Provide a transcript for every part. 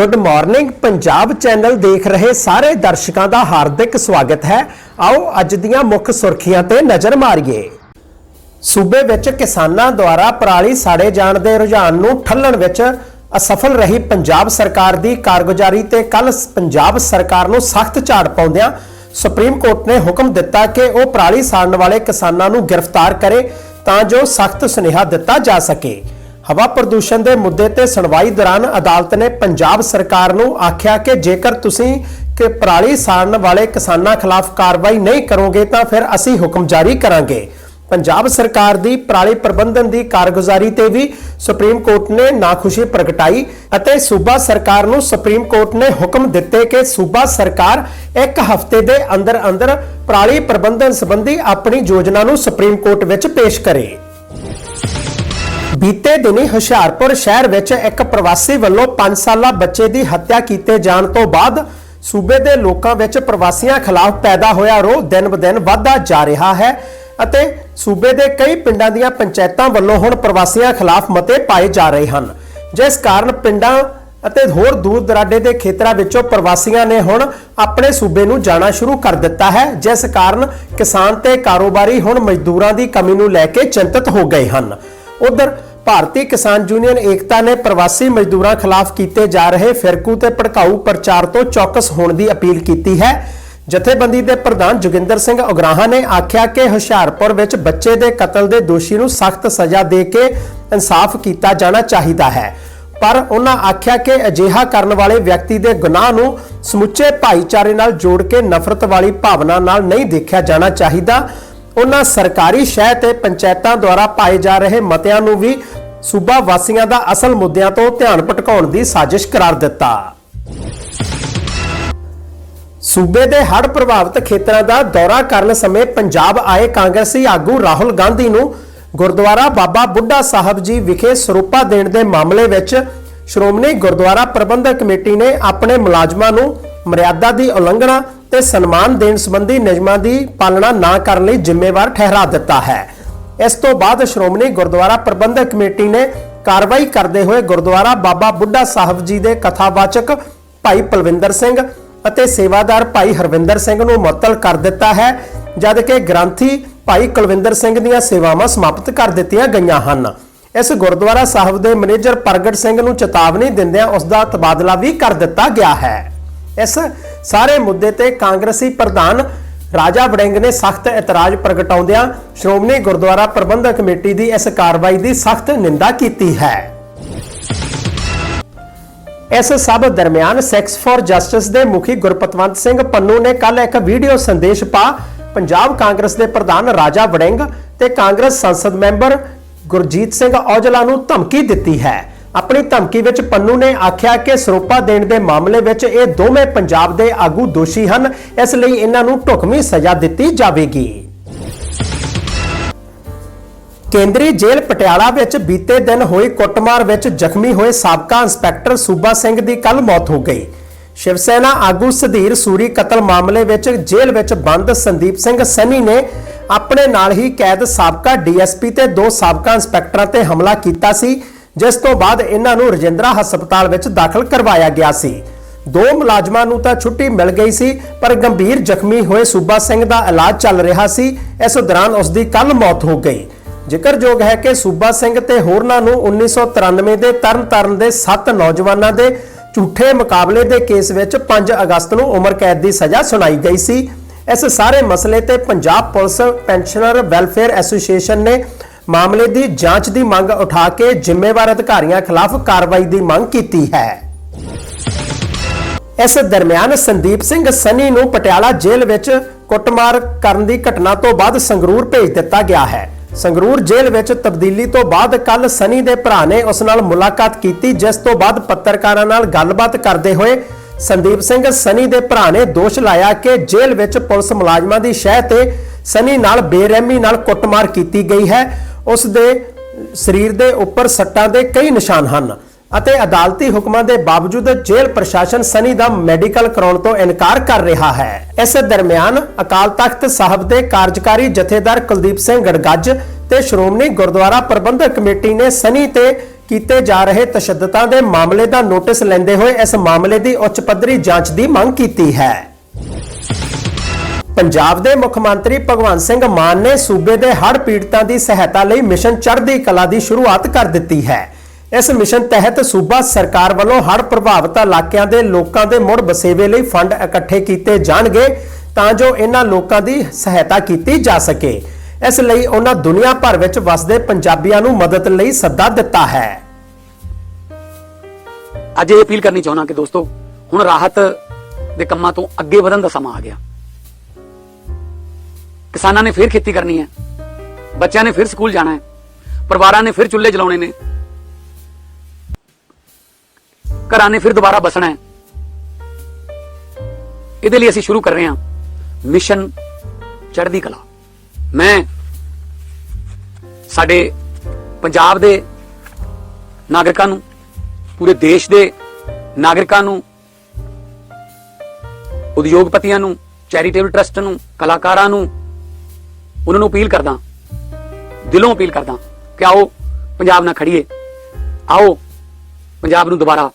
Good morning Punjab channel ਦੇਖ ਰਹੇ ਸਾਰੇ ਦਰਸ਼ਕਾਂ ਦਾ ਹਾਰਦਿਕ ਸਵਾਗਤ ਹੈ। ਆਓ ਅੱਜ ਦੀਆਂ ਮੁੱਖ ਸੁਰਖੀਆਂ ਤੇ ਨਜ਼ਰ ਮਾਰੀਏ। ਸੂਬੇ ਵਿੱਚ ਕਿਸਾਨਾਂ ਦੁਆਰਾ ਪਰਾਲੀ ਸਾੜੇ ਜਾਣ ਦੇ ਰੁਝਾਨ ਨੂੰ ਠੱਲਣ ਵਿੱਚ ਅਸਫਲ ਰਹੀ ਪੰਜਾਬ ਸਰਕਾਰ ਦੀ ਕਾਰਗੁਜ਼ਾਰੀ ਤੇ ਕੱਲ ਪੰਜਾਬ ਸਰਕਾਰ ਨੂੰ ਸਖਤ ਝਾੜ ਪਾਉਂਦਿਆਂ ਸੁਪਰੀਮ ਕੋਰਟ ਨੇ ਹੁਕਮ ਦਿੱਤਾ ਕਿ ਉਹ ਪਰਾਲੀ ਸਾੜਨ ਵਾਲੇ ਕਿਸਾਨਾਂ ਨੂੰ ਗ੍ਰਿਫਤਾਰ ਕਰੇ ਤਾਂ ਜੋ ਸਖਤ ਸੁਨੇਹਾ ਦਿੱਤਾ ਜਾ ਸਕੇ। ਹਵਾ ਪ੍ਰਦੂਸ਼ਣ ਦੇ ਮੁੱਦੇ ਤੇ ਸੁਣਵਾਈ ਦੌਰਾਨ ਅਦਾਲਤ ਨੇ ਪੰਜਾਬ ਸਰਕਾਰ ਨੂੰ ਆਖਿਆ ਕਿ ਜੇਕਰ ਤੁਸੀਂ ਕਿ ਪਰਾਲੀ ਸਾੜਨ ਵਾਲੇ ਕਿਸਾਨਾਂ ਖਿਲਾਫ ਕਾਰਵਾਈ ਨਹੀਂ ਕਰੋਗੇ ਤਾਂ ਫਿਰ ਅਸੀਂ ਹੁਕਮ ਜਾਰੀ ਕਰਾਂਗੇ। ਪੰਜਾਬ ਸਰਕਾਰ ਦੀ ਪਰਾਲੀ ਪ੍ਰਬੰਧਨ ਦੀ ਕਾਰਗੁਜ਼ਾਰੀ ਤੇ ਵੀ ਸੁਪਰੀਮ ਕੋਰਟ ਨੇ ਨਾਖੁਸ਼ੀ ਪ੍ਰਗਟਾਈ ਅਤੇ ਸੂਬਾ ਸਰਕਾਰ ਨੂੰ ਸੁਪਰੀਮ ਕੋਰਟ ਨੇ ਹੁਕਮ ਦਿੱਤੇ ਕਿ ਸੂਬਾ ਸਰਕਾਰ ਇੱਕ ਹਫ਼ਤੇ ਦੇ ਅੰਦਰ ਅੰਦਰ ਪਰਾਲੀ ਪ੍ਰਬੰਧਨ ਸੰਬੰਧੀ ਆਪਣੀ ਯੋਜਨਾ ਨੂੰ ਸੁਪਰੀਮ ਕੋਰਟ ਵਿੱਚ ਪੇਸ਼ ਕਰੇ। ਬੀਤੇ ਦਿਨੀ ਹੁਸ਼ਿਆਰਪੁਰ ਸ਼ਹਿਰ ਵਿੱਚ ਇੱਕ ਪ੍ਰਵਾਸੀ ਵੱਲੋਂ 5 ਸਾਲਾ ਬੱਚੇ ਦੀ ਹੱਤਿਆ ਕੀਤੇ ਜਾਣ ਤੋਂ ਬਾਅਦ ਸੂਬੇ ਦੇ ਲੋਕਾਂ ਵਿੱਚ ਪ੍ਰਵਾਸੀਆਂ ਖਿਲਾਫ ਪੈਦਾ ਹੋਇਆ ਰੋਹ ਦਿਨ-ਬਦਿਨ ਵਧਦਾ ਜਾ ਰਿਹਾ ਹੈ ਅਤੇ ਸੂਬੇ ਦੇ ਕਈ ਪਿੰਡਾਂ ਦੀਆਂ ਪੰਚਾਇਤਾਂ ਵੱਲੋਂ ਹੁਣ ਪ੍ਰਵਾਸੀਆਂ ਖਿਲਾਫ ਮਤੇ ਪਾਏ ਜਾ ਰਹੇ ਹਨ। ਜਿਸ ਕਾਰਨ ਪਿੰਡਾਂ ਅਤੇ ਹੋਰ ਦੂਰ ਦਰਾਡੇ ਦੇ ਖੇਤਰਾਂ ਵਿੱਚੋਂ ਪ੍ਰਵਾਸੀਆਂ ਨੇ ਹੁਣ ਆਪਣੇ ਸੂਬੇ ਨੂੰ ਜਾਣਾ ਸ਼ੁਰੂ ਕਰ ਦਿੱਤਾ ਹੈ, ਜਿਸ ਕਾਰਨ ਕਿਸਾਨ ਤੇ ਕਾਰੋਬਾਰੀ ਹੁਣ ਮਜ਼ਦੂਰਾਂ ਦੀ ਕਮੀ ਨੂੰ ਲੈ ਕੇ ਚਿੰਤਤ ਹੋ ਗਏ ਹਨ। ਉਧਰ ਭਾਰਤੀ ਕਿਸਾਨ ਯੂਨੀਅਨ ਏਕਤਾ ਨੇ ਪ੍ਰਵਾਸੀ ਮਜ਼ਦੂਰਾਂ ਖਿਲਾਫ ਕੀਤੇ ਜਾ ਰਹੇ ਫਿਰਕੂ ਤੇ ਭੜਕਾਊ ਪ੍ਰਚਾਰ ਤੋਂ ਚੌਕਸ ਹੋਣ ਦੀ ਅਪੀਲ ਕੀਤੀ ਹੈ। ਜਥੇਬੰਦੀ ਦੇ ਪ੍ਰਧਾਨ ਜੋਗਿੰਦਰ ਸਿੰਘ ਉਗਰਾਹਾਂ ਨੇ ਆਖਿਆ ਕਿ ਹੁਸ਼ਿਆਰਪੁਰ ਵਿੱਚ ਬੱਚੇ ਦੇ ਕਤਲ ਦੇ ਦੋਸ਼ੀ ਨੂੰ ਸਖਤ ਸਜ਼ਾ ਦੇ ਕੇ ਇਨਸਾਫ ਕੀਤਾ ਜਾਣਾ ਚਾਹੀਦਾ ਹੈ। ਪਰ ਉਹਨਾਂ ਆਖਿਆ ਕਿ ਅਜਿਹਾ ਕਰਨ ਵਾਲੇ ਵਿਅਕਤੀ ਦੇ ਗੁਨਾਹ ਨੂੰ ਸਮੁੱਚੇ ਭਾਈਚਾਰੇ ਨਾਲ ਜੋੜ ਕੇ ਨਫ਼ਰਤ ਵਾਲੀ ਭਾਵਨਾ ਨਾਲ ਨਹੀਂ ਦੇਖਿਆ ਜਾਣਾ ਚਾਹੀਦਾ। ਉਹਨਾਂ ਸਰਕਾਰੀ ਸ਼ਹਿ ਤੇ ਪੰਚਾਇਤਾਂ ਦੁਆਰਾ ਪਾਏ ਜਾ ਰਹੇ ਮਤਿਆਂ ਨੂੰ ਵੀ ਸੂਬਾ ਵਾਸੀਆਂ ਦਾ ਅਸਲ ਮੁੱਦਿਆਂ ਤੋਂ ਧਿਆਨ ਭਟਕਾਉਣ ਦੀ ਸਾਜ਼ਿਸ਼ ਕਰਾਰ ਦਿੱਤਾ। ਸੂਬੇ ਦੇ ਹੜ੍ਹ ਪ੍ਰਭਾਵਿਤ ਖੇਤਰਾਂ ਦਾ ਦੌਰਾ ਕਰਨ ਸਮੇਂ ਪੰਜਾਬ ਆਏ ਕਾਂਗਰਸੀ ਆਗੂ ਰਾਹੁਲ ਗਾਂਧੀ ਨੂੰ ਗੁਰਦੁਆਰਾ ਬਾਬਾ ਬੁੱਢਾ ਸਾਹਿਬ ਜੀ ਵਿਖੇ ਸਰੂਪਾ ਦੇਣ ਦੇ ਮਾਮਲੇ ਵਿੱਚ ਸ਼੍ਰੋਮਣੀ ਗੁਰਦੁਆਰਾ ਪ੍ਰਬੰਧਕ ਕਮੇਟੀ ਨੇ ਆਪਣੇ ਮੁਲਾਜ਼ਮਾਂ ਨੂੰ ਮਰਿਆਦਾ ਦੀ ਉਲੰਘਣਾ ਤੇ ਸਨਮਾਨ ਦੇਣ ਸੰਬੰਧੀ ਨਿਯਮਾਂ ਦੀ ਪਾਲਣਾ ਨਾ ਕਰਨ ਲਈ ਜ਼ਿੰਮੇਵਾਰ ਠਹਿਰਾ ਦਿੱਤਾ ਹੈ। ਇਸ ਤੋਂ ਬਾਅਦ ਸ਼੍ਰੋਮਣੀ ਗੁਰਦੁਆਰਾ ਪ੍ਰਬੰਧਕ ਕਮੇਟੀ ਨੇ ਕਾਰਵਾਈ ਕਰਦੇ ਹੋਏ ਗੁਰਦੁਆਰਾ ਬਾਬਾ ਬੁੱਢਾ ਸਾਹਿਬ ਜੀ ਦੇ ਕਥਾਵਾਚਕ ਭਾਈ ਪਲਵਿੰਦਰ ਸਿੰਘ ਅਤੇ ਸੇਵਾਦਾਰ ਭਾਈ ਹਰਵਿੰਦਰ ਸਿੰਘ ਨੂੰ ਮੁਅੱਤਲ ਕਰ ਦਿੱਤਾ ਹੈ, ਜਦ ਗ੍ਰੰਥੀ ਭਾਈ ਕੁਲਵਿੰਦਰ ਸਿੰਘ ਦੀਆਂ ਸੇਵਾਵਾਂ ਸਮਾਪਤ ਕਰ ਦਿੱਤੀਆਂ ਗਈਆਂ ਹਨ। ਇਸ ਗੁਰਦੁਆਰਾ ਸਾਹਿਬ ਦੇ ਮੈਨੇਜਰ ਪ੍ਰਗਟ ਸਿੰਘ ਨੂੰ ਚੇਤਾਵਨੀ ਦਿੰਦਿਆਂ ਉਸ ਦਾ ਤਬਾਦਲਾ ਵੀ ਕਰ ਦਿੱਤਾ ਗਿਆ ਹੈ। ਇਸ ਸਾਰੇ ਮੁੱਦੇ ਤੇ ਕਾਂਗਰਸੀ ਪ੍ਰਧਾਨ ਰਾਜਾ ਵੜਿੰਗ ਨੇ ਸਖਤ ਇਤਰਾਜ਼ ਪ੍ਰਗਟਾਉਂਦਿਆਂ ਸ਼੍ਰੋਮਣੀ ਗੁਰਦੁਆਰਾ ਪ੍ਰਬੰਧਕ ਕਮੇਟੀ ਦੀ ਇਸ ਕਾਰਵਾਈ ਦੀ ਸਖਤ ਨਿੰਦਾ ਕੀਤੀ ਹੈ। ਇਸ ਸਭ ਦਰਮਿਆਨ ਸੈਕਸ ਫਾਰ ਜਸਟਿਸ ਦੇ ਮੁਖੀ ਗੁਰਪਤਵੰਤ ਸਿੰਘ ਪੰਨੂ ਨੇ ਕੱਲ ਇੱਕ ਵੀਡੀਓ ਸੰਦੇਸ਼ ਪਾ ਪੰਜਾਬ ਕਾਂਗਰਸ ਦੇ ਪ੍ਰਧਾਨ ਰਾਜਾ ਵੜਿੰਗ ਤੇ ਕਾਂਗਰਸ ਸੰਸਦ ਮੈਂਬਰ ਗੁਰਜੀਤ ਸਿੰਘ ਔਜਲਾ ਨੂੰ ਧਮਕੀ ਦਿੱਤੀ ਹੈ। ਆਪਣੀ ਧਮਕੀ ਵਿੱਚ ਪੰਨੂ ਨੇ ਆਖਿਆ ਕਿ ਸਰੋਪਾ ਦੇਣ ਦੇ ਮਾਮਲੇ ਵਿੱਚ ਇਹ ਦੋਵੇਂ ਪੰਜਾਬ ਦੇ ਆਗੂ ਦੋਸ਼ੀ ਹਨ। ਇਸ ਲਈ ਇਹਨਾਂ ਨੂੰ ਢੁਕਵੀਂ ਸਜ਼ਾ ਦਿੱਤੀ ਜਾਵੇਗੀ। ਕੇਂਦਰੀ ਜੇਲ੍ਹ ਪਟਿਆਲਾ ਵਿੱਚ ਬੀਤੇ ਦਿਨ ਹੋਈ ਕੁੱਟਮਾਰ ਵਿੱਚ ਜ਼ਖਮੀ ਹੋਏ ਸਾਬਕਾ ਇੰਸਪੈਕਟਰ ਸੂਬਾ ਸਿੰਘ ਦੀ ਕੱਲ ਮੌਤ ਹੋ ਗਈ। ਸ਼ਿਵ ਸੈਨਾ ਆਗੂ ਸੁਧੀਰ ਸੂਰੀ ਕਤਲ ਮਾਮਲੇ ਵਿੱਚ ਜੇਲ੍ਹ ਵਿੱਚ ਬੰਦ ਸੰਦੀਪ ਸਿੰਘ ਸਨੀ ਨੇ ਆਪਣੇ ਨਾਲ ਹੀ ਕੈਦ ਸਾਬਕਾ ਡੀਐਸਪੀ ਤੇ ਦੋ ਸਾਬਕਾ ਇੰਸਪੈਕਟਰਾਂ ਤੇ ਹਮਲਾ ਕੀਤਾ ਸੀ। ਜਿਸ ਤੋਂ ਬਾਅਦ ਇਹਨਾਂ ਨੂੰ ਰਜਿੰਦਰਾ ਹਸਪਤਾਲ ਵਿੱਚ ਦਾਖਲ ਕਰਵਾਇਆ ਗਿਆ ਸੀ। ਦੋ ਮੁਲਾਜ਼ਮਾਂ ਨੂੰ ਤਾਂ ਛੁੱਟੀ ਮਿਲ ਗਈ ਸੀ, ਪਰ ਗੰਭੀਰ ਜ਼ਖਮੀ ਹੋਏ ਸੂਬਾ ਸਿੰਘ ਦਾ ਇਲਾਜ ਚੱਲ ਰਿਹਾ ਸੀ। ਇਸ ਦੌਰਾਨ ਉਸ ਦੀ ਕੱਲ ਮੌਤ ਹੋ ਗਈ। ਜ਼ਿਕਰਯੋਗ ਹੈ ਕਿ ਸੂਬਾ ਸਿੰਘ ਤੇ ਹੋਰਨਾਂ ਨੂੰ 1993 ਦੇ ਤਰਨਤਾਰਨ ਦੇ 7 ਨੌਜਵਾਨਾਂ ਦੇ ਝੂਠੇ ਮੁਕਾਬਲੇ ਦੇ ਕੇਸ ਵਿੱਚ 5 ਅਗਸਤ ਨੂੰ ਉਮਰ ਕੈਦ ਦੀ ਸਜ਼ਾ ਸੁਣਾਈ ਗਈ ਸੀ। ਇਸ ਸਾਰੇ ਮਸਲੇ ਤੇ Punjab police pensioner welfare association ਨੇ ਮਾਮਲੇ ਦੀ ਜਾਂਚ ਦੀ ਮੰਗ ਉਠਾ ਕੇ ਜ਼ਿੰਮੇਵਾਰ ਅਧਿਕਾਰੀਆਂ ਖਿਲਾਫ ਕਾਰਵਾਈ ਦੀ ਮੰਗ ਕੀਤੀ ਹੈ। ਇਸ ਦਰਮਿਆਨ ਸੰਦੀਪ ਸਿੰਘ ਸਨੀ ਨੂੰ ਪਟਿਆਲਾ ਜੇਲ੍ਹ ਵਿੱਚ ਕੁੱਟਮਾਰ ਕਰਨ ਦੀ ਘਟਨਾ ਤੋਂ ਬਾਅਦ ਸੰਗਰੂਰ ਭੇਜ ਦਿੱਤਾ ਗਿਆ ਹੈ। ਸੰਗਰੂਰ ਜੇਲ੍ਹ ਵਿੱਚ ਤਬਦੀਲੀ ਤੋਂ ਬਾਅਦ ਕੱਲ ਸਨੀ ਦੇ ਭਰਾ ਨੇ ਉਸ ਨਾਲ ਮੁਲਾਕਾਤ ਕੀਤੀ, ਜਿਸ ਤੋਂ ਬਾਅਦ ਪੱਤਰਕਾਰਾਂ ਨਾਲ ਗੱਲਬਾਤ ਕਰਦੇ ਹੋਏ ਸੰਦੀਪ ਸਿੰਘ ਸਨੀ ਦੇ ਭਰਾ ਨੇ ਦੋਸ਼ ਲਾਇਆ ਕਿ ਜੇਲ੍ਹ ਵਿੱਚ ਪੁਲਿਸ ਮੁਲਾਜ਼ਮਾਂ ਦੀ ਸ਼ਹਿ ਤੇ ਸਨੀ ਨਾਲ ਬੇਰਹਿਮੀ ਨਾਲ ਕੁੱਟਮਾਰ ਕੀਤੀ ਗਈ ਹੈ। ਉਸ ਦੇ ਸਰੀਰ ਦੇ ਉੱਪਰ ਸੱਟਾਂ ਦੇ ਕਈ ਨਿਸ਼ਾਨ ਹਨ ਅਤੇ ਅਦਾਲਤੀ ਹੁਕਮਾਂ ਦੇ ਬਾਵਜੂਦ ਜੇਲ੍ਹ ਪ੍ਰਸ਼ਾਸਨ ਸਨੀ ਦਾ ਮੈਡੀਕਲ ਕਰਾਉਣ ਤੋਂ ਇਨਕਾਰ ਕਰ ਰਿਹਾ ਹੈ। ਇਸ ਦਰਮਿਆਨ ਅਕਾਲ ਤਖਤ ਸਾਹਿਬ ਦੇ ਕਾਰਜਕਾਰੀ ਜਥੇਦਾਰ ਕੁਲਦੀਪ ਸਿੰਘ ਗੜਗੱਜ ਤੇ ਸ਼੍ਰੋਮਣੀ ਗੁਰਦੁਆਰਾ ਪ੍ਰਬੰਧਕ ਕਮੇਟੀ ਨੇ ਸਨੀ ਤੇ ਕੀਤੇ ਜਾ ਰਹੇ ਤਸ਼ੱਦਦਾਂ ਦੇ ਮਾਮਲੇ ਦਾ ਨੋਟਿਸ ਲੈਂਦੇ ਹੋਏ ਇਸ ਮਾਮਲੇ ਦੀ ਉੱਚ ਪੱਧਰੀ ਜਾਂਚ ਦੀ ਮੰਗ ਕੀਤੀ ਹੈ। ਪੰਜਾਬ ਦੇ ਮੁੱਖ ਮੰਤਰੀ ਭਗਵੰਤ ਸਿੰਘ ਮਾਨ ਨੇ ਸੂਬੇ ਦੇ ਹੜ੍ਹ ਪੀੜਤਾਂ ਦੀ ਸਹਾਇਤਾ ਲਈ ਮਿਸ਼ਨ ਚੜ੍ਹਦੀ ਕਲਾ ਦੀ ਸ਼ੁਰੂਆਤ ਕਰ ਦਿੱਤੀ ਹੈ। ਇਸ ਮਿਸ਼ਨ ਤਹਿਤ ਸੂਬਾ ਸਰਕਾਰ ਵੱਲੋਂ ਹੜ੍ਹ ਪ੍ਰਭਾਵਿਤ ਇਲਾਕਿਆਂ ਦੇ ਲੋਕਾਂ ਦੇ ਮੁੜ ਬਸੇਵੇ ਲਈ ਫੰਡ ਇਕੱਠੇ ਕੀਤੇ ਜਾਣਗੇ ਤਾਂ ਜੋ ਇਹਨਾਂ ਲੋਕਾਂ ਦੀ ਸਹਾਇਤਾ ਕੀਤੀ ਜਾ ਸਕੇ। ਇਸ ਲਈ ਉਹਨਾਂ ਦੁਨੀਆ ਭਰ ਵਿੱਚ ਵਸਦੇ ਪੰਜਾਬੀਆਂ ਨੂੰ ਮਦਦ ਲਈ ਸੱਦਾ ਦਿੱਤਾ ਹੈ। ਅੱਜ ਇਹ ਅਪੀਲ ਕਰਨੀ ਚਾਹੁੰਦਾ ਕਿ ਦੋਸਤੋ, ਹੁਣ ਰਾਹਤ ਦੇ ਕੰਮਾਂ ਤੋਂ ਅੱਗੇ ਵਧਣ ਦਾ ਸਮਾਂ ਆ ਗਿਆ। ਕਿਸਾਨਾਂ ਨੇ ਫਿਰ ਖੇਤੀ ਕਰਨੀ ਹੈ। ਬੱਚਿਆਂ ਨੇ ਫਿਰ ਸਕੂਲ ਜਾਣਾ ਹੈ। ਪਰਿਵਾਰਾਂ ਨੇ ਫਿਰ ਚੁੱਲ੍ਹੇ ਜਲਾਉਣੇ ਨੇ। ਘਰਾਂ ਨੇ ਫਿਰ ਦੁਬਾਰਾ ਬਸਣਾ ਹੈ। ਇਹਦੇ ਲਈ ਅਸੀਂ ਸ਼ੁਰੂ ਕਰ ਰਹੇ ਹਾਂ। ਮਿਸ਼ਨ ਚੜ੍ਹਦੀ ਕਲਾ। ਮੈਂ ਸਾਡੇ ਪੰਜਾਬ ਦੇ ਨਾਗਰਿਕਾਂ ਨੂੰ, ਪੂਰੇ ਦੇਸ਼ ਦੇ ਨਾਗਰਿਕਾਂ ਨੂੰ, ਉਦਯੋਗਪਤੀਆਂ ਨੂੰ, ਚੈਰੀਟੇਬਲ ਟਰਸਟ ਨੂੰ, ਕਲਾਕਾਰਾਂ ਨੂੰ ਉਹਨਾਂ ਨੂੰ ਅਪੀਲ ਕਰਦਾ, ਦਿਲੋਂ ਅਪੀਲ ਕਰਦਾ ਕਿ ਆਓ ਪੰਜਾਬ ਨਾਲ ਖੜੀਏ, ਆਓ ਪੰਜਾਬ ਨੂੰ ਦੁਬਾਰਾ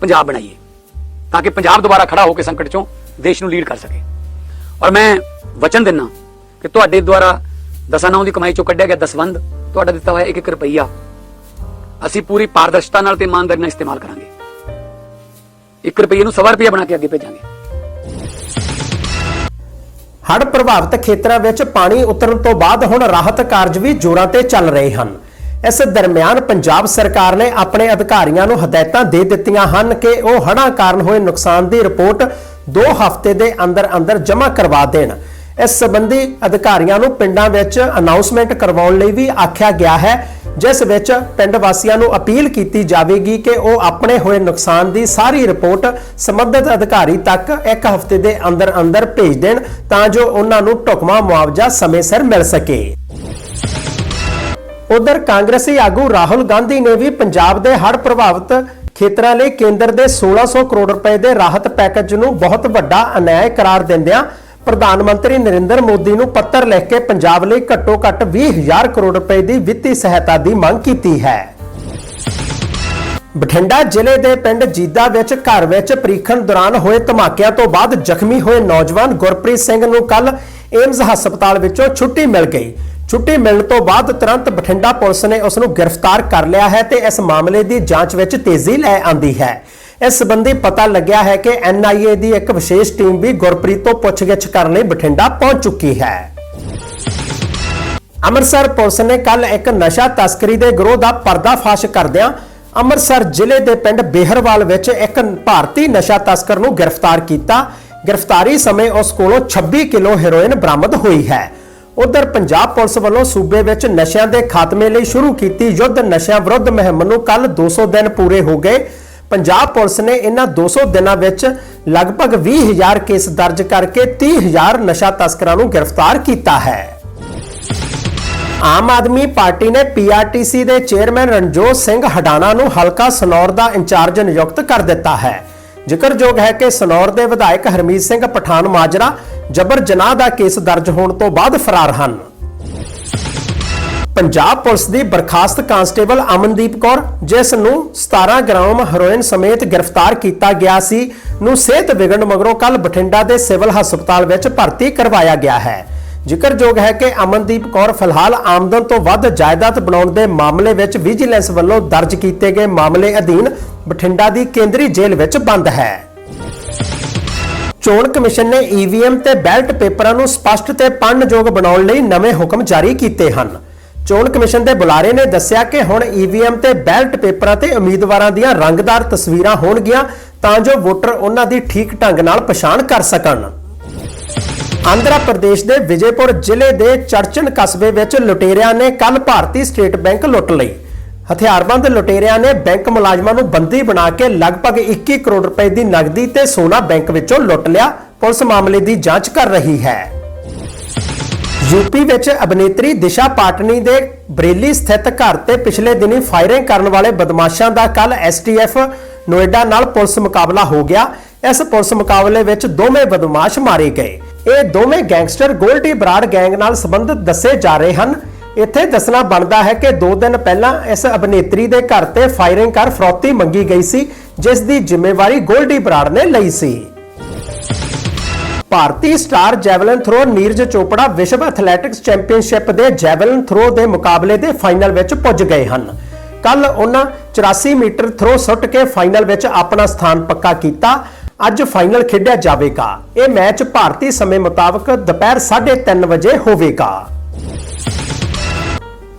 ਪੰਜਾਬ ਬਣਾਈਏ, ਤਾਂ ਕਿ ਪੰਜਾਬ ਦੁਬਾਰਾ ਖੜਾ ਹੋ ਕੇ ਸੰਕਟ ਚੋਂ ਦੇਸ਼ ਨੂੰ ਲੀਡ ਕਰ ਸਕੇ। ਔਰ ਮੈਂ ਵਚਨ ਦਿੰਨਾ ਕਿ ਤੁਹਾਡੇ ਦੁਆਰਾ ਦਸਾਂ ਦੀ ਕਮਾਈ ਚੋਂ ਕੱਢਿਆ ਗਿਆ ਦਸਵੰਦ ਤੁਹਾਡਾ ਦਿੱਤਾ ਹੋਇਆ ਇੱਕ ਇੱਕ ਰੁਪਈਆ ਅਸੀਂ ਪੂਰੀ ਪਾਰਦਰਸ਼ਤਾ ਨਾਲ ਤੇ ਇਮਾਨਦਾਰੀ ਨਾਲ ਇਸਤੇਮਾਲ ਕਰਾਂਗੇ। 1 ਰੁਪਈਏ ਨੂੰ ਸਵਾ ਰੁਪਈਆ ਬਣਾ ਕੇ ਅੱਗੇ ਭੇਜਾਂਗੇ। ਹੜ੍ਹ ਪ੍ਰਭਾਵਿਤ ਖੇਤਰਾਂ ਵਿੱਚ ਪਾਣੀ ਉਤਰਨ ਤੋਂ ਬਾਅਦ ਹੁਣ ਰਾਹਤ ਕਾਰਜ ਵੀ ਜ਼ੋਰਾਂ ਤੇ ਚੱਲ ਰਹੇ ਹਨ। ਇਸ ਦਰਮਿਆਨ ਪੰਜਾਬ ਸਰਕਾਰ ਨੇ ਆਪਣੇ ਅਧਿਕਾਰੀਆਂ ਨੂੰ ਹਦਾਇਤਾਂ ਦੇ ਦਿੱਤੀਆਂ ਹਨ ਕਿ ਉਹ ਹੜ੍ਹਾਂ ਕਾਰਨ ਹੋਏ ਨੁਕਸਾਨ ਦੀ ਰਿਪੋਰਟ 2 ਹਫ਼ਤੇ ਦੇ ਅੰਦਰ ਅੰਦਰ ਜਮ੍ਹਾਂ ਕਰਵਾ ਦੇਣ। ਇਸ ਸੰਬੰਧੀ ਅਧਿਕਾਰੀਆਂ ਨੂੰ ਪਿੰਡਾਂ ਵਿੱਚ ਅਨਾਉਂਸਮੈਂਟ ਕਰਵਾਉਣ ਲਈ ਵੀ ਆਖਿਆ ਗਿਆ ਹੈ ਜਿਸ ਵਿੱਚ ਪਿੰਡ ਵਾਸੀਆਂ ਨੂੰ ਅਪੀਲ ਕੀਤੀ ਜਾਵੇਗੀ ਕਿ ਉਹ ਆਪਣੇ ਹੋਏ ਨੁਕਸਾਨ ਦੀ ਸਾਰੀ ਰਿਪੋਰਟ ਸੰਬੰਧਿਤ ਅਧਿਕਾਰੀ ਤੱਕ ਇੱਕ ਹਫ਼ਤੇ ਦੇ ਅੰਦਰ ਅੰਦਰ ਭੇਜ ਦੇਣ ਤਾਂ ਜੋ ਉਹਨਾਂ ਨੂੰ ਢੁਕਵਾਂ ਮੁਆਵਜ਼ਾ ਸਮੇਂ ਸਿਰ ਮਿਲ ਸਕੇ। ਉਧਰ ਕਾਂਗਰਸੀ ਆਗੂ ਰਾਹੁਲ ਗਾਂਧੀ ਨੇ ਵੀ ਪੰਜਾਬ ਦੇ ਹੜ੍ਹ ਪ੍ਰਭਾਵਿਤ ਖੇਤਰਾਂ ਲਈ ਕੇਂਦਰ ਦੇ 1600 ਕਰੋੜ ਰੁਪਏ ਦੇ ਰਾਹਤ ਪੈਕੇਜ ਨੂੰ ਬਹੁਤ ਵੱਡਾ ਅਨਿਆਏ ਕਰਾਰ ਦਿੰਦਿਆਂ ਪ੍ਰਧਾਨ ਮੰਤਰੀ ਨਰਿੰਦਰ ਮੋਦੀ ਨੂੰ ਪੱਤਰ ਲਿਖ ਕੇ ਪੰਜਾਬ ਲਈ ਘੱਟੋ-ਘੱਟ 20000 ਕਰੋੜ ਰੁਪਏ ਦੀ ਵਿੱਤੀ ਸਹਾਇਤਾ ਦੀ ਮੰਗ ਕੀਤੀ ਹੈ। ਬਠਿੰਡਾ ਜ਼ਿਲ੍ਹੇ ਦੇ ਪਿੰਡ ਜੀਦਾ ਵਿੱਚ ਘਰ ਵਿੱਚ ਪ੍ਰੀਖਣ ਦੌਰਾਨ ਹੋਏ ਧਮਾਕਿਆਂ ਤੋਂ ਬਾਅਦ ਜ਼ਖਮੀ ਹੋਏ ਨੌਜਵਾਨ ਗੁਰਪ੍ਰੀਤ ਸਿੰਘ ਨੂੰ ਕੱਲ ਏਮਜ਼ ਹਸਪਤਾਲ ਵਿੱਚੋਂ ਛੁੱਟੀ ਮਿਲ ਗਈ। ਛੁੱਟੀ ਮਿਲਣ ਤੋਂ ਬਾਅਦ ਤੁਰੰਤ ਬਠਿੰਡਾ ਪੁਲਿਸ ਨੇ ਉਸ ਨੂੰ ਗ੍ਰਿਫਤਾਰ ਕਰ ਲਿਆ ਹੈ ਤੇ ਇਸ ਮਾਮਲੇ ਦੀ ਜਾਂਚ ਵਿੱਚ ਤੇਜ਼ੀ ਲੈ ਆਂਦੀ ਹੈ। ਇਸ ਸੰਬੰਧੀ ਪਤਾ ਲੱਗਿਆ ਹੈ ਕਿ ਐਨਆਈਏ ਦੀ ਇੱਕ ਵਿਸ਼ੇਸ਼ ਟੀਮ ਵੀ ਗੁਰਪ੍ਰੀਤ ਤੋਂ ਪੁੱਛਗਿੱਛ ਕਰਨ ਲਈ ਬਠਿੰਡਾ ਪਹੁੰਚ ਚੁੱਕੀ ਹੈ। ਅੰਮ੍ਰਿਤਸਰ ਪੁਲਿਸ ਨੇ ਕੱਲ ਇੱਕ ਨਸ਼ਾ ਤਸਕਰੀ ਦੇ ਗਰੋਹ ਦਾ ਪਰਦਾਫਾਸ਼ ਕਰਦਿਆਂ ਅੰਮ੍ਰਿਤਸਰ ਜ਼ਿਲ੍ਹੇ ਦੇ ਪਿੰਡ ਬੇਹਰਵਾਲ ਵਿੱਚ ਇੱਕ ਭਾਰਤੀ ਨਸ਼ਾ ਤਸਕਰ ਨੂੰ ਗ੍ਰਿਫਤਾਰ ਕੀਤਾ। ਗ੍ਰਿਫਤਾਰੀ ਸਮੇਂ ਉਸ ਕੋਲੋਂ 26 ਕਿਲੋ ਹੈਰੋਇਨ ਬਰਾਮਦ ਹੋਈ ਹੈ। ਉਧਰ ਪੰਜਾਬ ਪੁਲਿਸ ਵੱਲੋਂ ਸੂਬੇ ਵਿੱਚ ਨਸ਼ਿਆਂ ਦੇ ਖਾਤਮੇ ਲਈ ਸ਼ੁਰੂ ਕੀਤੀ ਯੁੱਧ ਨਸ਼ਿਆਂ ਵਿਰੁੱਧ ਮੁਹਿੰਮ ਨੂੰ ਕੱਲ 200 ਦਿਨ ਪੂਰੇ ਹੋ ਗਏ। ਪੰਜਾਬ ਪੁਲਿਸ ਨੇ ਇਹਨਾਂ 200 ਦਿਨਾਂ ਵਿੱਚ ਲਗਭਗ 20000 ਕੇਸ ਦਰਜ ਕਰਕੇ 30000 ਨਸ਼ਾ ਤਸਕਰਾਂ ਨੂੰ ਗ੍ਰਿਫਤਾਰ ਕੀਤਾ ਹੈ। ਆਮ ਆਦਮੀ ਪਾਰਟੀ ਨੇ ਪੀਆਰਟੀਸੀ ਦੇ ਚੇਅਰਮੈਨ ਰਣਜੋਤ ਸਿੰਘ ਹਡਾਣਾ ਨੂੰ ਹਲਕਾ ਸਨੌਰ ਦਾ ਇੰਚਾਰਜ ਨਿਯੁਕਤ ਕਰ ਦਿੱਤਾ ਹੈ। ਜ਼ਿਕਰਯੋਗ ਹੈ ਕਿ ਸਨੌਰ ਦੇ ਵਿਧਾਇਕ ਹਰਮੀਤ ਸਿੰਘ ਪਠਾਨ ਮਾਜਰਾ ਜਬਰ ਜਨਾਹ ਦਾ ਕੇਸ ਦਰਜ ਹੋਣ ਤੋਂ ਬਾਅਦ ਫਰਾਰ ਹਨ। ਪੰਜਾਬ ਪੁਲਿਸ ਦੀ ਬਰਖਾਸਤ ਕਾਂਸਟੇਬਲ ਅਮਨਦੀਪ ਕੌਰ, ਜਿਸ ਨੂੰ 17 ਗ੍ਰਾਮ ਹੈਰੋਇਨ ਸਮੇਤ ਗ੍ਰਿਫਤਾਰ ਕੀਤਾ ਗਿਆ ਸੀ, ਨੂੰ ਸਿਹਤ ਵਿਗੜਨ ਮਗਰੋਂ ਕੱਲ ਬਠਿੰਡਾ ਦੇ ਸਿਵਲ ਹਸਪਤਾਲ ਵਿੱਚ ਭਰਤੀ ਕਰਵਾਇਆ ਗਿਆ ਹੈ। ਜ਼ਿਕਰਯੋਗ ਹੈ ਕਿ ਅਮਨਦੀਪ ਕੌਰ ਫਿਲਹਾਲ ਆਮਦਨ ਤੋਂ ਵੱਧ ਜਾਇਦਾਦ ਬਣਾਉਣ ਦੇ ਮਾਮਲੇ ਵਿੱਚ ਵਿਜੀਲੈਂਸ ਵੱਲੋਂ ਦਰਜ ਕੀਤੇ ਗਏ ਮਾਮਲੇ ਅਧੀਨ ਬਠਿੰਡਾ ਦੀ ਕੇਂਦਰੀ ਜੇਲ੍ਹ ਵਿੱਚ ਬੰਦ ਹੈ। ਚੋਣ ਕਮਿਸ਼ਨ ਨੇ ਈਵੀਐਮ ਤੇ ਬੈਲਟ ਪੇਪਰਾਂ ਨੂੰ ਸਪਸ਼ਟ ਤੇ ਪੜਨਯੋਗ ਬਣਾਉਣ ਲਈ ਨਵੇਂ ਹੁਕਮ ਜਾਰੀ ਕੀਤੇ ਹਨ। ਚੋਣ ਕਮਿਸ਼ਨ ਦੇ ਬੁਲਾਰੇ ਨੇ ਦੱਸਿਆ ਕਿ ਹੁਣ ਈਵੀਐਮ ਤੇ ਬੈਲਟ ਪੇਪਰਾਂ ਤੇ ਉਮੀਦਵਾਰਾਂ ਦੀਆਂ ਰੰਗਦਾਰ ਤਸਵੀਰਾਂ ਹੋਣਗੀਆਂ ਤਾਂ ਜੋ ਵੋਟਰ ਉਹਨਾਂ ਦੀ ਠੀਕ ਢੰਗ ਨਾਲ ਪਛਾਣ ਕਰ ਸਕਣ। ਆਂਧਰਾ ਪ੍ਰਦੇਸ਼ ਦੇ ਵਿਜੇਪੁਰ ਜ਼ਿਲ੍ਹੇ ਦੇ ਚਰਚਨ ਕਸਬੇ ਵਿੱਚ ਲੁਟੇਰਿਆਂ ਨੇ ਕੱਲ ਭਾਰਤੀ ਸਟੇਟ ਬੈਂਕ ਲੁੱਟ ਲਈ। ਹਥਿਆਰਬੰਦ ਲੁਟੇਰਿਆਂ ਨੇ ਬੈਂਕ ਮੁਲਾਜ਼ਮਾਂ ਨੂੰ ਬੰਦੀ ਬਣਾ ਕੇ ਲਗਭਗ 21 ਕਰੋੜ ਰੁਪਏ ਦੀ ਨਕਦੀ ਤੇ ਸੋਨਾ ਬੈਂਕ ਵਿੱਚੋਂ ਲੁੱਟ ਲਿਆ। ਪੁਲਿਸ ਮਾਮਲੇ ਦੀ ਜਾਂਚ ਕਰ ਰਹੀ ਹੈ। ਯੂਪੀ ਵਿੱਚ ਅਭਿਨੇਤਰੀ ਦਿਸ਼ਾ ਪਾਟਨੀ ਦੇ ਬਰੇਲੀ ਸਥਿਤ ਘਰ ਤੇ ਪਿਛਲੇ ਦਿਨੀ ਫਾਇਰਿੰਗ ਕਰਨ ਵਾਲੇ ਬਦਮਾਸ਼ਾਂ ਦਾ ਕੱਲ ਐਸਟੀਐਫ ਨੋਇਡਾ ਨਾਲ ਪੁਲਿਸ ਮੁਕਾਬਲਾ ਹੋ ਗਿਆ। ਇਸ ਪੁਲਿਸ ਮੁਕਾਬਲੇ ਵਿੱਚ ਦੋਵੇਂ ਬਦਮਾਸ਼ ਮਾਰੇ ਗਏ। ਇਹ ਦੋਵੇਂ ਗੈਂਗਸਟਰ ਗੋਲਡੀ ਬਰਾੜ ਗੈਂਗ ਨਾਲ ਸੰਬੰਧਿਤ ਦੱਸੇ ਜਾ ਰਹੇ ਹਨ। ਇੱਥੇ ਦੱਸਣਾ ਬਣਦਾ ਹੈ ਕਿ 2 ਦਿਨ ਪਹਿਲਾਂ ਇਸ ਅਭਿਨੇਤਰੀ ਦੇ ਘਰ ਤੇ ਫਾਇਰਿੰਗ ਕਰ ਫਰੌਤੀ ਮੰਗੀ ਗਈ ਸੀ, ਜਿਸ ਦੀ ਜ਼ਿੰਮੇਵਾਰੀ ਗੋਲਡੀ ਬਰਾੜ ਨੇ ਲਈ ਸੀ। ਭਾਰਤੀ star javelin throw Neeraj Chopra ਵਿਸ਼ਵ ਐਥਲੈਟਿਕਸ ਚੈਂਪੀਅਨਸ਼ਿਪ ਦੇ ਜੈਵਲਿਨ ਥਰੋ ਦੇ ਮੁਕਾਬਲੇ ਦੇ ਫਾਈਨਲ ਵਿੱਚ ਪੁੱਜ ਗਏ ਹਨ। ਕੱਲ ਉਹਨਾਂ 84 ਮੀਟਰ ਥਰੋ ਸੁੱਟ ਕੇ ਫਾਈਨਲ ਵਿੱਚ ਆਪਣਾ ਸਥਾਨ ਪੱਕਾ ਕੀਤਾ। ਅੱਜ ਫਾਈਨਲ ਖੇਡਿਆ ਜਾਵੇਗਾ। ਇਹ ਮੈਚ ਭਾਰਤੀ ਸਮੇਂ ਮੁਤਾਬਕ ਦੁਪਹਿਰ 3:30 ਵਜੇ ਹੋਵੇਗਾ।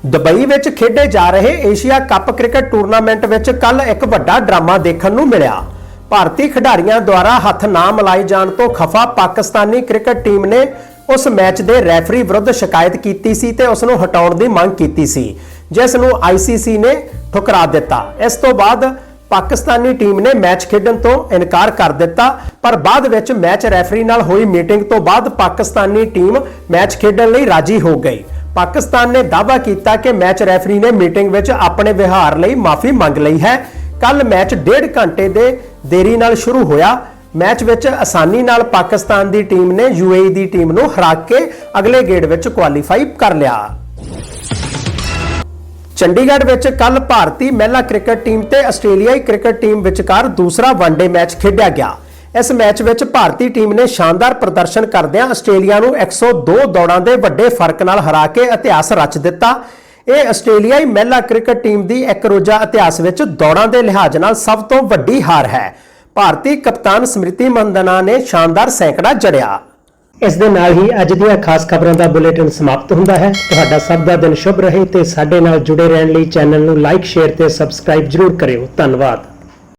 ਦੁਬਈ ਵਿੱਚ ਖੇਡੇ ਜਾ ਰਹੇ ਏਸ਼ੀਆ ਕੱਪ ਕ੍ਰਿਕਟ ਟੂਰਨਾਮੈਂਟ ਵਿੱਚ ਕੱਲ ਇੱਕ ਵੱਡਾ ਡਰਾਮਾ ਦੇਖਣ ਨੂੰ ਮਿਲਿਆ। ਭਾਰਤੀ ਖਿਡਾਰੀਆਂ ਦੁਆਰਾ ਹੱਥ ਨਾ ਮਿਲਾਏ ਜਾਣ ਤੋਂ ਖਫਾ ਪਾਕਿਸਤਾਨੀ ਕ੍ਰਿਕਟ ਟੀਮ ਨੇ ਉਸ ਮੈਚ ਦੇ ਰੈਫਰੀ ਵਿਰੁੱਧ ਸ਼ਿਕਾਇਤ ਕੀਤੀ ਸੀ ਤੇ ਉਸ ਨੂੰ ਹਟਾਉਣ ਦੀ ਮੰਗ ਕੀਤੀ ਸੀ, ਜਿਸ ਨੂੰ ਆਈਸੀਸੀ ਨੇ ਠੁਕਰਾ ਦਿੱਤਾ। ਇਸ ਤੋਂ ਬਾਅਦ ਪਾਕਿਸਤਾਨੀ ਟੀਮ ਨੇ ਮੈਚ ਖੇਡਣ ਤੋਂ ਇਨਕਾਰ ਕਰ ਦਿੱਤਾ, ਪਰ ਬਾਅਦ ਵਿੱਚ ਮੈਚ ਰੈਫਰੀ ਨਾਲ ਹੋਈ ਮੀਟਿੰਗ ਤੋਂ ਬਾਅਦ ਪਾਕਿਸਤਾਨੀ ਟੀਮ ਮੈਚ ਖੇਡਣ ਲਈ ਰਾਜੀ ਹੋ ਗਈ। ਪਾਕਿਸਤਾਨ ਨੇ ਦਾਅਵਾ ਕੀਤਾ ਕਿ ਮੈਚ ਰੈਫਰੀ ਨੇ ਮੀਟਿੰਗ ਵਿੱਚ ਆਪਣੇ ਵਿਹਾਰ ਲਈ ਮਾਫੀ ਮੰਗ ਲਈ ਹੈ। ਕੱਲ ਮੈਚ ਡੇਢ ਘੰਟੇ ਦੇ ਦੇਰੀ ਨਾਲ ਸ਼ੁਰੂ ਹੋਇਆ। ਮੈਚ ਵਿੱਚ ਆਸਾਨੀ ਨਾਲ ਪਾਕਿਸਤਾਨ ਦੀ ਟੀਮ ਨੇ ਯੂਏਈ ਦੀ ਟੀਮ ਨੂੰ ਹਰਾ ਕੇ ਅਗਲੇ ਗੇੜ ਵਿੱਚ ਕੁਆਲੀਫਾਈ ਕਰ ਲਿਆ। ਚੰਡੀਗੜ੍ਹ ਵਿੱਚ ਕੱਲ ਭਾਰਤੀ ਮਹਿਲਾ ਕ੍ਰਿਕਟ ਟੀਮ ਤੇ ਆਸਟ੍ਰੇਲੀਆਈ ਕ੍ਰਿਕਟ ਟੀਮ ਵਿਚਕਾਰ ਦੂਸਰਾ ਵਨਡੇ ਮੈਚ ਖੇਡਿਆ ਗਿਆ। ਇਸ ਮੈਚ ਵਿੱਚ ਭਾਰਤੀ ਟੀਮ ਨੇ ਸ਼ਾਨਦਾਰ ਪ੍ਰਦਰਸ਼ਨ ਕਰਦਿਆਂ ਆਸਟ੍ਰੇਲੀਆ ਨੂੰ 102 ਦੌੜਾਂ ਦੇ ਵੱਡੇ ਫ਼ਰਕ ਨਾਲ ਹਰਾ ਕੇ ਇਤਿਹਾਸ ਰਚ ਦਿੱਤਾ। ਇਹ ਆਸਟ੍ਰੇਲੀਆਈ ਮਹਿਲਾ ਕ੍ਰਿਕਟ ਟੀਮ ਦੀ ਇੱਕ ਰੋਜ਼ਾ ਇਤਿਹਾਸ ਵਿੱਚ ਦੌੜਾਂ ਦੇ ਲਿਹਾਜ਼ ਨਾਲ ਸਭ ਤੋਂ ਵੱਡੀ ਹਾਰ ਹੈ। ਭਾਰਤੀ ਕਪਤਾਨ ਸਮ੍ਰਿਤੀ ਮੰਦਨਾ ਨੇ ਸ਼ਾਨਦਾਰ ਸੈਂਕੜਾ ਜੜਿਆ। ਇਸ ਦੇ ਨਾਲ ਹੀ ਅੱਜ ਦੀਆਂ ਖਾਸ ਖਬਰਾਂ ਦਾ ਬੁਲੇਟਿਨ ਸਮਾਪਤ ਹੁੰਦਾ ਹੈ। ਤੁਹਾਡਾ ਸਭ ਦਾ ਦਿਨ ਸ਼ੁਭ ਰਹੇ ਤੇ ਸਾਡੇ ਨਾਲ ਜੁੜੇ ਰਹਿਣ ਲਈ ਚੈਨਲ ਨੂੰ ਲਾਈਕ, ਸ਼ੇਅਰ ਤੇ ਸਬਸਕ੍ਰਾਈਬ ਜਰੂਰ ਕਰਿਓ। ਧੰਨਵਾਦ।